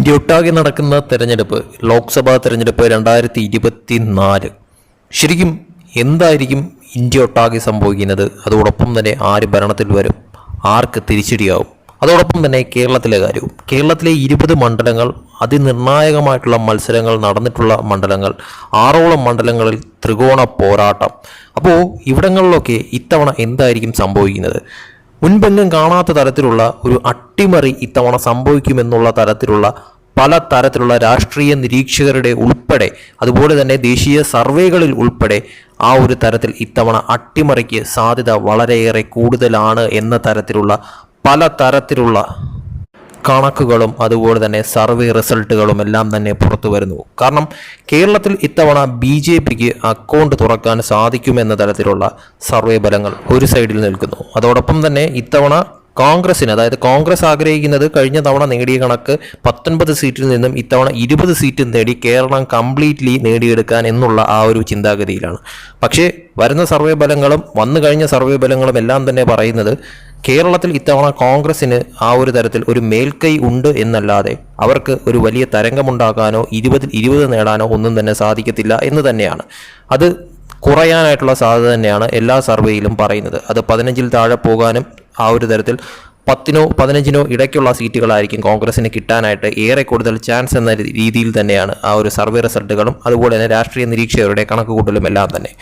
India ഒട്ടാകെ നടക്കുന്ന തെരഞ്ഞെടുപ്പ് ലോക്സഭാ തെരഞ്ഞെടുപ്പ് രണ്ടായിരത്തി ഇരുപത്തി നാല് ശരിക്കും എന്തായിരിക്കും ഇന്ത്യ ഒട്ടാകെ സംഭവിക്കുന്നത്? അതോടൊപ്പം തന്നെ ആര് ഭരണത്തിൽ വരും? ആർക്ക് തിരിച്ചടിയാവും? അതോടൊപ്പം തന്നെ കേരളത്തിലെ കാര്യവും. കേരളത്തിലെ ഇരുപത് മണ്ഡലങ്ങൾ അതിനിർണായകമായിട്ടുള്ള മത്സരങ്ങൾ നടന്നിട്ടുള്ള മണ്ഡലങ്ങൾ ആറോളം മണ്ഡലങ്ങളിൽ ത്രികോണ പോരാട്ടം. അപ്പോൾ ഇവിടങ്ങളിലൊക്കെ ഇത്തവണ എന്തായിരിക്കും സംഭവിക്കുന്നത്? മുൻപെങ്ങും കാണാത്ത തരത്തിലുള്ള ഒരു അട്ടിമറി ഇത്തവണ സംഭവിക്കുമെന്നുള്ള തരത്തിലുള്ള പല തരത്തിലുള്ള രാഷ്ട്രീയ നിരീക്ഷകരുടെ ഉൾപ്പെടെ അതുപോലെ തന്നെ ദേശീയ സർവേകളിൽ ഉൾപ്പെടെ ആ ഒരു തരത്തിൽ ഇത്തവണ അട്ടിമറിക്ക് സാധ്യത വളരെയേറെ കൂടുതലാണ് എന്ന തരത്തിലുള്ള പല തരത്തിലുള്ള കണക്കുകളും അതുപോലെ തന്നെ സർവേ റിസൾട്ടുകളും എല്ലാം തന്നെ പുറത്തു വരുന്നു. കാരണം കേരളത്തിൽ ഇത്തവണ ബി ജെ പിക്ക് അക്കൗണ്ട് തുറക്കാൻ സാധിക്കുമെന്ന തരത്തിലുള്ള സർവേ ഫലങ്ങൾ ഒരു സൈഡിൽ നിൽക്കുന്നു. അതോടൊപ്പം തന്നെ ഇത്തവണ കോൺഗ്രസിന് അതായത് കോൺഗ്രസ് ആഗ്രഹിക്കുന്നത് കഴിഞ്ഞ തവണ നേടിയ കണക്ക് പത്തൊൻപത് സീറ്റിൽ നിന്നും ഇത്തവണ ഇരുപത് സീറ്റ് നേടി കേരളം കംപ്ലീറ്റ്ലി നേടിയെടുക്കാൻ എന്നുള്ള ആ ഒരു ചിന്താഗതിയിലാണ്. പക്ഷേ വരുന്ന സർവേ ഫലങ്ങളും വന്നു കഴിഞ്ഞ സർവേ ഫലങ്ങളും എല്ലാം തന്നെ പറയുന്നത് കേരളത്തിൽ ഇത്തവണ കോൺഗ്രസിന് ആ ഒരു തരത്തിൽ ഒരു മേൽക്കൈ ഉണ്ട് എന്നല്ലാതെ അവർക്ക് ഒരു വലിയ തരംഗമുണ്ടാക്കാനോ ഇരുപതിൽ ഇരുപത് നേടാനോ ഒന്നും തന്നെ സാധിക്കത്തില്ല എന്ന് തന്നെയാണ്. അത് കുറയാനായിട്ടുള്ള സാധ്യത തന്നെയാണ് എല്ലാ സർവേയിലും പറയുന്നത്. അത് പതിനഞ്ചിൽ താഴെ പോകാനും ആ ഒരു തരത്തിൽ പത്തിനോ പതിനഞ്ചിനോ ഇടയ്ക്കുള്ള സീറ്റുകളായിരിക്കും കോൺഗ്രസിന് കിട്ടാനായിട്ട് ഏറെ കൂടുതൽ ചാൻസ് എന്ന രീതിയിൽ തന്നെയാണ് ആ ഒരു സർവേ റിസൾട്ടുകളും അതുപോലെ തന്നെ രാഷ്ട്രീയ നിരീക്ഷകരുടെ കണക്കുകൂട്ടലും എല്ലാം തന്നെ.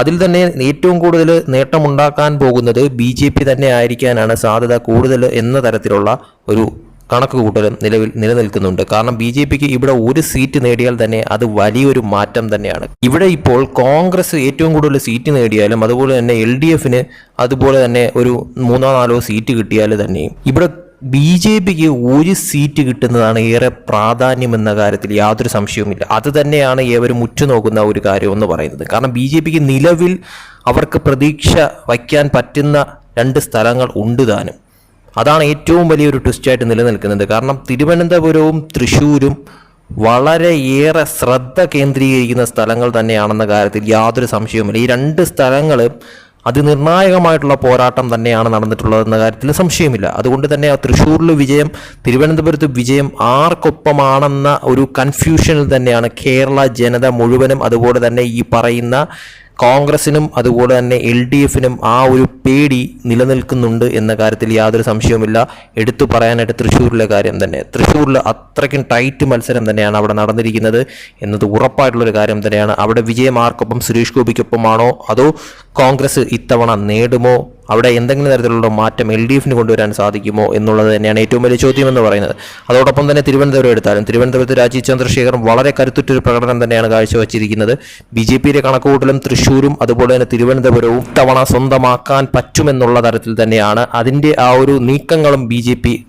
അതിൽ തന്നെ ഏറ്റവും കൂടുതൽ നേട്ടമുണ്ടാക്കാൻ പോകുന്നത് ബി ജെ പി തന്നെ ആയിരിക്കാനാണ് സാധ്യത കൂടുതൽ എന്ന തരത്തിലുള്ള ഒരു കണക്ക് കൂട്ടലും നിലവിൽ നിലനിൽക്കുന്നുണ്ട്. കാരണം ബി ജെ പിക്ക് ഇവിടെ ഒരു സീറ്റ് നേടിയാൽ തന്നെ അത് വലിയൊരു മാറ്റം തന്നെയാണ്. ഇവിടെ ഇപ്പോൾ കോൺഗ്രസ് ഏറ്റവും കൂടുതൽ സീറ്റ് നേടിയാലും അതുപോലെ തന്നെ എൽ ഡി എഫിന് അതുപോലെ തന്നെ ഒരു മൂന്നോ നാലോ സീറ്റ് കിട്ടിയാൽ തന്നെയും. ഇവിടെ ബി ജെ പിക്ക് ഒരു സീറ്റ് കിട്ടുന്നതാണ് ഏറെ പ്രാധാന്യം എന്ന കാര്യത്തിൽ യാതൊരു സംശയവുമില്ല. അത് തന്നെയാണ് ഏവരും ഉറ്റുനോക്കുന്ന ഒരു കാര്യം എന്ന് പറയുന്നത്. കാരണം ബി ജെ പിക്ക് നിലവിൽ അവർക്ക് പ്രതീക്ഷ വയ്ക്കാൻ പറ്റുന്ന രണ്ട് സ്ഥലങ്ങൾ ഉണ്ട് താനും. അതാണ് ഏറ്റവും വലിയൊരു ട്വിസ്റ്റായിട്ട് നിലനിൽക്കുന്നത്. കാരണം തിരുവനന്തപുരവും തൃശ്ശൂരും വളരെയേറെ ശ്രദ്ധ കേന്ദ്രീകരിക്കുന്ന സ്ഥലങ്ങൾ തന്നെയാണെന്ന കാര്യത്തിൽ യാതൊരു സംശയവുമില്ല. ഈ രണ്ട് സ്ഥലങ്ങൾ അതിനിർണായകമായിട്ടുള്ള പോരാട്ടം തന്നെയാണ് നടന്നിട്ടുള്ളതെന്ന കാര്യത്തിൽ സംശയമില്ല. അതുകൊണ്ട് തന്നെ തൃശ്ശൂരിൽ വിജയം തിരുവനന്തപുരത്ത് വിജയം ആർക്കൊപ്പമാണെന്ന ഒരു കൺഫ്യൂഷനിൽ തന്നെയാണ് കേരള ജനത മുഴുവനും അതുപോലെ തന്നെ ഈ പറയുന്ന കോൺഗ്രസിനും അതുപോലെ തന്നെ എൽ ഡി എഫിനും ആ ഒരു പേടി നിലനിൽക്കുന്നുണ്ട് എന്ന കാര്യത്തിൽ യാതൊരു സംശയവുമില്ല. എടുത്തു പറയാനായിട്ട് തൃശ്ശൂരിലെ കാര്യം തന്നെ. തൃശ്ശൂരിൽ അത്രയ്ക്കും ടൈറ്റ് മത്സരം തന്നെയാണ് അവിടെ നടന്നിരിക്കുന്നത്. എന്നത് ഉറപ്പായിട്ടുള്ളൊരു കാര്യം തന്നെയാണ്. അവിടെ വിജയം ആർക്കൊപ്പം സുരേഷ് ഗോപിക്കൊപ്പമാണോ അതോ കോൺഗ്രസ് ഇത്തവണ നേടുമോ? അവിടെ എന്തെങ്കിലും തരത്തിലുള്ള മാറ്റം എൽ ഡി എഫിന് കൊണ്ടുവരാൻ സാധിക്കുമോ എന്നുള്ളത് തന്നെയാണ് ഏറ്റവും വലിയ ചോദ്യം എന്ന് പറയുന്നത്. അതോടൊപ്പം തന്നെ തിരുവനന്തപുരം എടുത്താലും തിരുവനന്തപുരത്ത് രാജീവ് ചന്ദ്രശേഖരൻ വളരെ കരുത്തുറ്റൊരു പ്രകടനം തന്നെയാണ് കാഴ്ചവെച്ചിരിക്കുന്നത്. ബി ജെ പിയുടെ കണക്കുകൂട്ടലും തൃശ്ശൂരും അതുപോലെ തന്നെ തിരുവനന്തപുരവും തവണ സ്വന്തമാക്കാൻ പറ്റുമെന്നുള്ള തരത്തിൽ തന്നെയാണ്. അതിന്റെ ആ ഒരു നീക്കങ്ങളും ബി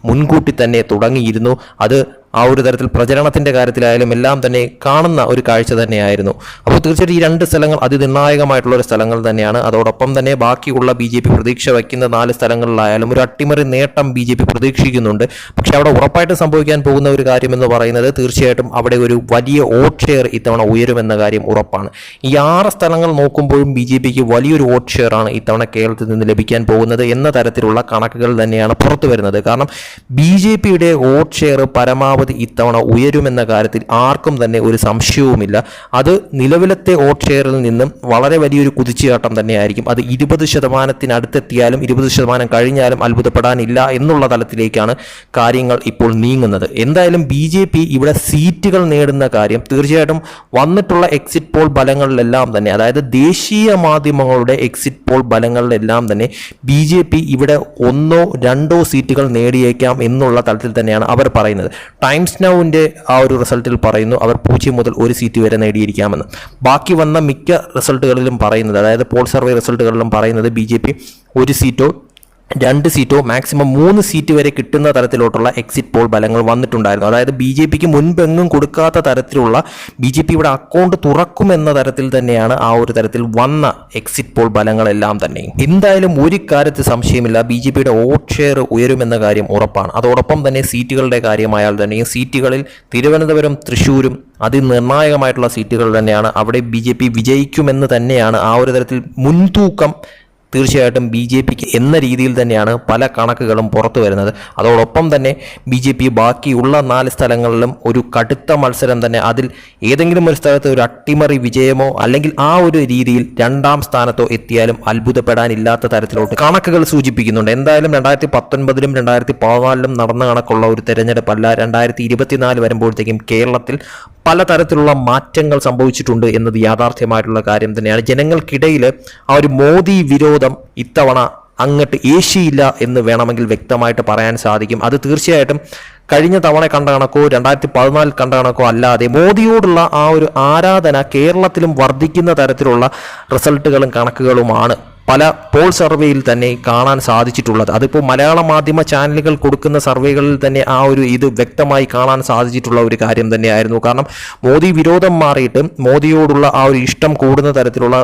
മുൻകൂട്ടി തന്നെ തുടങ്ങിയിരുന്നു. അത് ആ ഒരു തരത്തിൽ പ്രചരണത്തിന്റെ കാര്യത്തിലായാലും എല്ലാം തന്നെ കാണുന്ന ഒരു കാഴ്ച തന്നെയായിരുന്നു. അപ്പോൾ തീർച്ചയായിട്ടും ഈ രണ്ട് സ്ഥലങ്ങൾ അതിനിർണായകമായിട്ടുള്ള ഒരു സ്ഥലങ്ങൾ തന്നെയാണ്. അതോടൊപ്പം തന്നെ ബാക്കിയുള്ള ബി ജെ പി പ്രതീക്ഷ വയ്ക്കുന്ന നാല് സ്ഥലങ്ങളിലായാലും ഒരു അട്ടിമറി നേട്ടം ബി ജെ പി പ്രതീക്ഷിക്കുന്നുണ്ട്. പക്ഷേ അവിടെ ഉറപ്പായിട്ട് സംഭവിക്കാൻ പോകുന്ന ഒരു കാര്യം എന്ന് പറയുന്നത് തീർച്ചയായിട്ടും അവിടെ ഒരു വലിയ വോട്ട് ഷെയർ ഇത്തവണ ഉയരുമെന്ന കാര്യം ഉറപ്പാണ്. ഈ ആറ് സ്ഥലങ്ങൾ നോക്കുമ്പോഴും ബി ജെ പിക്ക് വലിയൊരു വോട്ട് ഷെയർ ആണ് ഇത്തവണ കേരളത്തിൽ നിന്ന് ലഭിക്കാൻ പോകുന്നത് എന്ന തരത്തിലുള്ള കണക്കുകൾ തന്നെയാണ് പുറത്തു വരുന്നത്. കാരണം ബി ജെ പിയുടെ വോട്ട് ഷെയർ പരമാവധി ഇത്തവണ ഉയരുമെന്ന കാര്യത്തിൽ ആർക്കും തന്നെ ഒരു സംശയവുമില്ല. അത് നിലവിലത്തെ വോട്ട് ഷെയറിൽ നിന്നും വളരെ വലിയൊരു കുതിച്ചുചാട്ടം തന്നെയായിരിക്കും. അത് ഇരുപത് ശതമാനത്തിനടുത്തെത്തിയാലും ഇരുപത് ശതമാനം കഴിഞ്ഞാലും അത്ഭുതപ്പെടാനില്ല എന്നുള്ള തലത്തിലേക്കാണ് കാര്യങ്ങൾ ഇപ്പോൾ നീങ്ങുന്നത്. എന്തായാലും ബി ജെ പി ഇവിടെ സീറ്റുകൾ നേടുന്ന കാര്യം തീർച്ചയായിട്ടും വന്നിട്ടുള്ള എക്സിറ്റ് പോൾ ഫലങ്ങളിലെല്ലാം തന്നെ അതായത് ദേശീയ മാധ്യമങ്ങളുടെ എക്സിറ്റ് പോൾ ഫലങ്ങളിലെല്ലാം തന്നെ ബി ജെ പി ഇവിടെ ഒന്നോ രണ്ടോ സീറ്റുകൾ നേടിയേക്കാം എന്നുള്ള തലത്തിൽ തന്നെയാണ് അവർ പറയുന്നത്. ടൈംസ് നൗവിന്റെ ആ ഒരു റിസൾട്ടിൽ പറയുന്നു അവർ പൂജ്യം മുതൽ ഒരു സീറ്റ് വരെ നേടിയിരിക്കാമെന്ന്. ബാക്കി വന്ന മിക്ക റിസൾട്ടുകളിലും പറയുന്നത് അതായത് പോൾ സർവേ റിസൾട്ടുകളിലും പറയുന്നത് ബി ഒരു സീറ്റോ രണ്ട് സീറ്റോ മാക്സിമം മൂന്ന് സീറ്റ് വരെ കിട്ടുന്ന തരത്തിലോട്ടുള്ള എക്സിറ്റ് പോൾ ഫലങ്ങൾ വന്നിട്ടുണ്ടായിരുന്നു. അതായത് ബി ജെ പിക്ക് മുൻപെങ്ങും കൊടുക്കാത്ത തരത്തിലുള്ള ബി ജെ പി ഇവിടെ അക്കൗണ്ട് തുറക്കുമെന്ന തരത്തിൽ തന്നെയാണ് ആ ഒരു തരത്തിൽ വന്ന എക്സിറ്റ് പോൾ ഫലങ്ങളെല്ലാം തന്നെ. എന്തായാലും ഒരു കാര്യത്തിൽ സംശയമില്ല. ബി ജെ പിയുടെ വോട്ട് ഷെയർ ഉയരുമെന്ന കാര്യം ഉറപ്പാണ്. അതോടൊപ്പം തന്നെ സീറ്റുകളുടെ കാര്യമായാൽ തന്നെയും സീറ്റുകളിൽ തിരുവനന്തപുരം തൃശ്ശൂരും അതിനിർണായകമായിട്ടുള്ള സീറ്റുകൾ തന്നെയാണ്. അവിടെ ബി ജെ പി വിജയിക്കുമെന്ന് തന്നെയാണ് ആ ഒരു തരത്തിൽ മുൻതൂക്കം തീർച്ചയായിട്ടും ബി ജെ പിക്ക് എന്ന രീതിയിൽ തന്നെയാണ് പല കണക്കുകളും പുറത്തു വരുന്നത്. അതോടൊപ്പം തന്നെ ബി ജെ പി ബാക്കിയുള്ള നാല് സ്ഥലങ്ങളിലും ഒരു കടുത്ത മത്സരം തന്നെ അതിൽ ഏതെങ്കിലും ഒരു സ്ഥലത്ത് ഒരു അട്ടിമറി വിജയമോ അല്ലെങ്കിൽ ആ ഒരു രീതിയിൽ രണ്ടാം സ്ഥാനത്തോ എത്തിയാലും അത്ഭുതപ്പെടാനില്ലാത്ത തരത്തിലോട്ട് കണക്കുകൾ സൂചിപ്പിക്കുന്നുണ്ട്. എന്തായാലും രണ്ടായിരത്തി പത്തൊൻപതിലും രണ്ടായിരത്തി പതിനാലിലും നടന്ന കണക്കുള്ള ഒരു തെരഞ്ഞെടുപ്പല്ല രണ്ടായിരത്തി ഇരുപത്തിനാല് വരുമ്പോഴത്തേക്കും കേരളത്തിൽ പലതരത്തിലുള്ള മാറ്റങ്ങൾ സംഭവിച്ചിട്ടുണ്ട് എന്നത് യാഥാർത്ഥ്യമായിട്ടുള്ള കാര്യം തന്നെയാണ്. ജനങ്ങൾക്കിടയിൽ ആ ഒരു മോദി വിരോധം ഇത്തവണ അങ്ങോട്ട് ഏശിയില്ല എന്ന് വേണമെങ്കിൽ വ്യക്തമായിട്ട് പറയാൻ സാധിക്കും. അത് തീർച്ചയായിട്ടും കഴിഞ്ഞ തവണ കണ്ട കണക്കോ രണ്ടായിരത്തി പതിനാലിൽ കണ്ട കണക്കോ അല്ലാതെ മോദിയോടുള്ള ആ ഒരു ആരാധന കേരളത്തിലും വർദ്ധിക്കുന്ന തരത്തിലുള്ള റിസൾട്ടുകളും കണക്കുകളുമാണ്. പല പോൾ സർവേയിൽ തന്നെ കാണാൻ സാധിച്ചിട്ടുള്ളത്. അതിപ്പോൾ മലയാള മാധ്യമ ചാനലുകൾ കൊടുക്കുന്ന സർവേകളിൽ തന്നെ ആ ഒരു ഇത് വ്യക്തമായി കാണാൻ സാധിച്ചിട്ടുള്ള ഒരു കാര്യം തന്നെയായിരുന്നു. കാരണം മോദി വിരോധം മാറിയിട്ട് മോദിയോടുള്ള ആ ഒരു ഇഷ്ടം കൂടുന്ന തരത്തിലുള്ള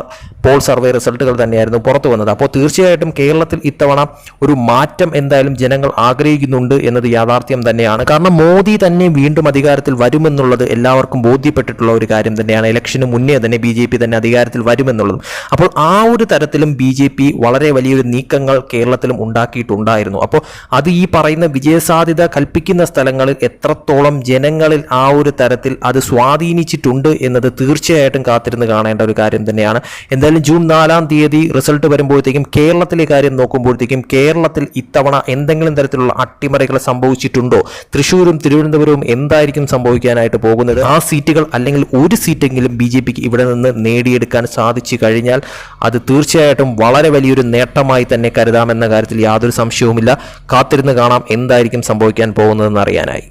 പോൾ സർവേ റിസൾട്ടുകൾ തന്നെയായിരുന്നു പുറത്തു വന്നത്. അപ്പോൾ തീർച്ചയായിട്ടും കേരളത്തിൽ ഇത്തവണ ഒരു മാറ്റം എന്തായാലും ജനങ്ങൾ ആഗ്രഹിക്കുന്നുണ്ട് എന്നത് യാഥാർത്ഥ്യം തന്നെയാണ്. കാരണം മോദി തന്നെ വീണ്ടും അധികാരത്തിൽ വരുമെന്നുള്ളത് എല്ലാവർക്കും ബോധ്യപ്പെട്ടിട്ടുള്ള ഒരു കാര്യം തന്നെയാണ്. ഇലക്ഷന് മുന്നേ തന്നെ ബി തന്നെ അധികാരത്തിൽ വരുമെന്നുള്ളത്. അപ്പോൾ ആ ഒരു തരത്തിലും ബി ജെ പി വളരെ വലിയൊരു നീക്കങ്ങൾ കേരളത്തിലും ഉണ്ടാക്കിയിട്ടുണ്ടായിരുന്നു. അപ്പോൾ അത് ഈ പറയുന്ന വിജയസാധ്യത കൽപ്പിക്കുന്ന സ്ഥലങ്ങളിൽ എത്രത്തോളം ജനങ്ങളിൽ ആ ഒരു തരത്തിൽ അത് സ്വാധീനിച്ചിട്ടുണ്ട് എന്നത് തീർച്ചയായിട്ടും കാത്തിരുന്ന് കാണേണ്ട ഒരു കാര്യം തന്നെയാണ്. എന്തായാലും ജൂൺ നാലാം തീയതി റിസൾട്ട് വരുമ്പോഴത്തേക്കും കേരളത്തിലെ കാര്യം നോക്കുമ്പോഴത്തേക്കും കേരളത്തിൽ ഇത്തവണ എന്തെങ്കിലും തരത്തിലുള്ള അട്ടിമറികൾ സംഭവിച്ചിട്ടുണ്ടോ? തൃശ്ശൂരും തിരുവനന്തപുരവും എന്തായിരിക്കും സംഭവിക്കാനായിട്ട് പോകുന്നത്? ആ സീറ്റുകൾ അല്ലെങ്കിൽ ഒരു സീറ്റെങ്കിലും ബി ഇവിടെ നിന്ന് നേടിയെടുക്കാൻ സാധിച്ചു കഴിഞ്ഞാൽ അത് തീർച്ചയായിട്ടും വളരെ വലിയൊരു നേട്ടമായി തന്നെ കരുതാമെന്ന കാര്യത്തിൽ യാതൊരു സംശയവുമില്ല. കാത്തിരുന്ന് കാണാം എന്തായിരിക്കും സംഭവിക്കാൻ പോകുന്നതെന്ന് അറിയാനായി.